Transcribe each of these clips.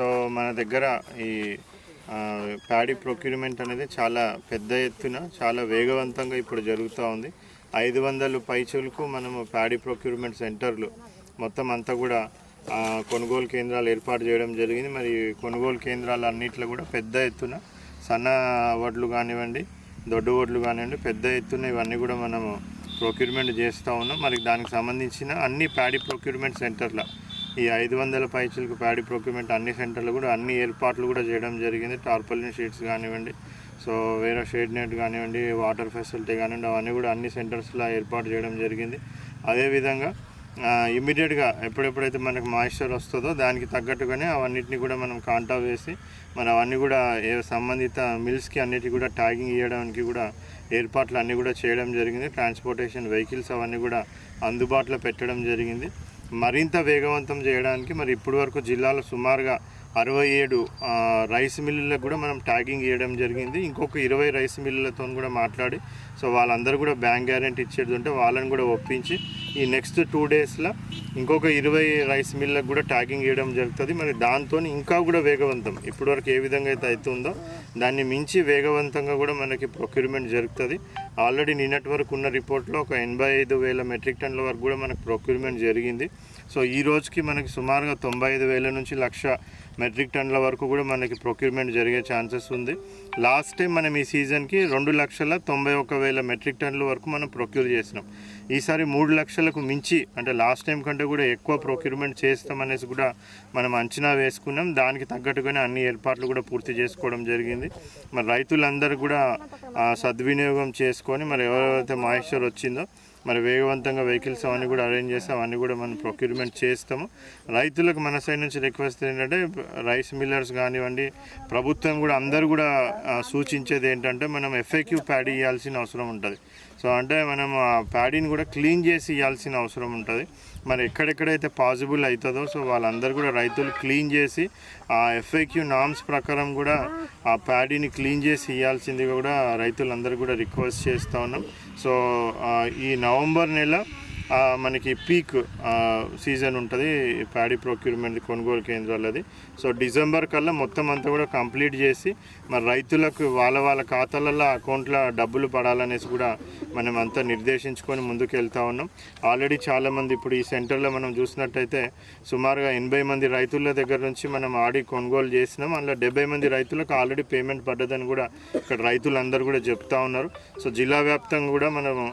So మన దగ్గర ఈ ప్యాడీ ప్రొక్యూర్మెంట్ అనేది చాలా పెద్ద ఎత్తున చాలా వేగవంతంగా ఇప్పుడు జరుగుతూ ఉంది. ఐదు వందలు పైచులకు మనము ప్యాడీ ప్రొక్యూర్మెంట్ సెంటర్లు మొత్తం అంతా కూడా కొనుగోలు కేంద్రాలు ఏర్పాటు చేయడం జరిగింది. మరి కొనుగోలు కేంద్రాలు అన్నిట్లో కూడా పెద్ద ఎత్తున సన్న వడ్లు కానివ్వండి దొడ్డు వడ్లు కానివ్వండి పెద్ద ఎత్తున ఇవన్నీ కూడా మనము ప్రొక్యూర్మెంట్ చేస్తూ ఉన్నాం. మరి దానికి సంబంధించిన అన్ని ప్యాడీ ప్రొక్యూర్మెంట్ సెంటర్ల ఈ ఐదు వందల పైచీలకు ప్యాడీ ప్రొక్యూర్మెంట్ అన్ని సెంటర్లు కూడా అన్ని ఏర్పాట్లు కూడా చేయడం జరిగింది. టార్పలిన్ షీట్స్ కానివ్వండి సో వేరే షేడ్ నెట్ కానివ్వండి వాటర్ ఫెసిలిటీ కానివ్వండి అవన్నీ కూడా అన్ని సెంటర్స్లో ఏర్పాటు చేయడం జరిగింది. అదేవిధంగా ఇమ్మీడియట్గా ఎప్పుడెప్పుడైతే మనకు మాయిశ్చర్ వస్తుందో దానికి తగ్గట్టుగానే అవన్నిటిని కూడా మనం కాంటా వేసి మరి అవన్నీ కూడా ఏ సంబంధిత మిల్స్కి అన్నిటికీ కూడా ట్యాగింగ్ ఇవ్వడానికి కూడా ఏర్పాట్లు అన్నీ కూడా చేయడం జరిగింది. ట్రాన్స్పోర్టేషన్ వెహికల్స్ అవన్నీ కూడా అందుబాటులో పెట్టడం జరిగింది. మరింత వేగవంతం చేయడానికి మరి ఇప్పటి వరకు జిల్లాలో సుమారుగా అరవై ఏడు రైస్ మిల్లులకు కూడా మనం ట్యాగింగ్ ఇవ్వడం జరిగింది. ఇంకొక ఇరవై రైస్ మిల్లులతో కూడా మాట్లాడి సో వాళ్ళందరూ కూడా బ్యాంక్ గ్యారెంటీ ఇచ్చేది ఉంటే వాళ్ళని కూడా ఒప్పించి ఈ నెక్స్ట్ టూ డేస్లో ఇంకొక ఇరవై రైస్ మిల్లకు కూడా ట్యాగింగ్ ఇవ్వడం జరుగుతుంది. మరి దాంతో ఇంకా కూడా వేగవంతం. ఇప్పటివరకు ఏ విధంగా అయితే అవుతుందో దాన్ని మించి వేగవంతంగా కూడా మనకి ప్రొక్యూర్మెంట్ జరుగుతుంది. ఆల్రెడీ నిన్నటి వరకు ఉన్న రిపోర్ట్లో ఒక ఎనభై ఐదు వేల మెట్రిక్ టన్నుల వరకు కూడా మనకు ప్రొక్యూర్మెంట్ జరిగింది. సో ఈ రోజుకి మనకి సుమారుగా తొంభై ఐదు వేల నుంచి లక్ష మెట్రిక్ టన్నుల వరకు కూడా మనకి ప్రొక్యూర్మెంట్ జరిగే ఛాన్సెస్ ఉంది. లాస్ట్ టైం మనం ఈ సీజన్కి రెండు లక్షల తొంభై ఒక వేల మెట్రిక్ టన్నుల వరకు మనం ప్రొక్యూర్ చేసినాం. ఈసారి మూడు లక్షలకు మించి అంటే లాస్ట్ టైం కంటే కూడా ఎక్కువ ప్రొక్యూర్మెంట్ చేస్తామనేసి కూడా మనం అంచనా వేసుకున్నాం. దానికి తగ్గట్టుగానే అన్ని ఏర్పాట్లు కూడా పూర్తి చేసుకోవడం జరిగింది. మరి రైతులందరూ కూడా సద్వినియోగం చేసుకొని మరి ఎవరైతే మాయిశ్చర్ వచ్చిందో మరి వేగవంతంగా వెహికల్స్ అవన్నీ కూడా అరేంజ్ చేసి అవన్నీ కూడా మనం ప్రొక్యూర్మెంట్ చేస్తాము. రైతులకు మన సైడ్ నుంచి రిక్వెస్ట్ ఏంటంటే రైస్ మిల్లర్స్ కానివ్వండి ప్రభుత్వం కూడా అందరూ కూడా సూచించేది ఏంటంటే మనం ఎఫ్ఏక్యూ ప్యాడీ ఇవ్వాల్సిన అవసరం ఉంటుంది. సో అంటే మనం ఆ ప్యాడీని కూడా క్లీన్ చేసి ఇవ్వాల్సిన అవసరం ఉంటుంది. మరి ఎక్కడెక్కడైతే పాసిబుల్ అవుతుందో సో వాళ్ళందరూ కూడా రైతులు క్లీన్ చేసి ఆ ఎఫ్ఏక్యూ నామ్స్ ప్రకారం కూడా ఆ ప్యాడీని క్లీన్ చేసి ఇవ్వాల్సిందిగా కూడా రైతులందరూ కూడా రిక్వెస్ట్ చేస్తూ ఉన్నాం. సో ఈ నవంబర్ నెల మనకి పీక్ సీజన్ ఉంటుంది ప్యాడీ ప్రొక్యూర్మెంట్ కొనుగోలు కేంద్రాలది సో డిసెంబర్ కల్లా మొత్తం అంతా కూడా కంప్లీట్ చేసి మరి రైతులకు వాళ్ళ వాళ్ళ ఖాతాలలో అకౌంట్లో డబ్బులు పడాలనేసి కూడా మనం అంతా నిర్దేశించుకొని ముందుకు వెళ్తా ఉన్నాం. ఆల్రెడీ చాలామంది ఇప్పుడు ఈ సెంటర్లో మనం చూసినట్టయితే సుమారుగా ఎనభై మంది రైతుల దగ్గర నుంచి మనం ఆడి కొనుగోలు చేసినాం. అందులో డెబ్బై మంది రైతులకు ఆల్రెడీ పేమెంట్ పడ్డదని కూడా ఇక్కడ రైతులందరూ కూడా చెప్తా ఉన్నారు. సో జిల్లా వ్యాప్తంగా కూడా మనము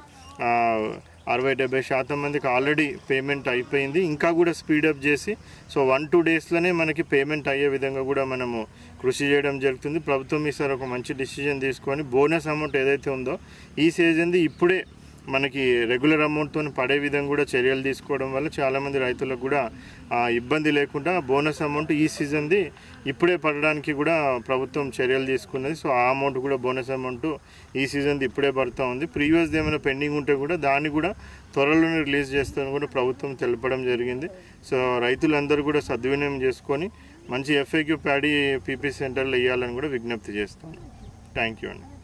అరవై డెబ్బై శాతం మందికి ఆల్రెడీ పేమెంట్ అయిపోయింది. ఇంకా కూడా స్పీడప్ చేసి సో వన్ టూ డేస్లోనే మనకి పేమెంట్ అయ్యే విధంగా కూడా మనము కృషి చేయడం జరుగుతుంది. ప్రభుత్వం ఈసారి ఒక మంచి డిసిజన్ తీసుకొని బోనస్ అమౌంట్ ఏదైతే ఉందో ఈ సీజన్ది ఇప్పుడే మనకి రెగ్యులర్ అమౌంట్తో పడే విధంగా కూడా చర్యలు తీసుకోవడం వల్ల చాలామంది రైతులకు కూడా ఇబ్బంది లేకుండా బోనస్ అమౌంట్ ఈ సీజన్ది ఇప్పుడే పడడానికి కూడా ప్రభుత్వం చర్యలు తీసుకున్నది. సో ఆ అమౌంట్ కూడా బోనస్ అమౌంట్ ఈ సీజన్ది ఇప్పుడే పడుతూ ఉంది. ప్రీవియస్ది ఏమైనా పెండింగ్ ఉంటే కూడా దాన్ని కూడా త్వరలోనే రిలీజ్ చేస్తామని కూడా ప్రభుత్వం తెలపడం జరిగింది. సో రైతులందరూ కూడా సద్వినియోగం చేసుకొని మంచి ఎఫ్ఐక్యూ ప్యాడీ పీపీ సెంటర్లో ఇవ్వాలని కూడా విజ్ఞప్తి చేస్తాను. థ్యాంక్ యూ అండి.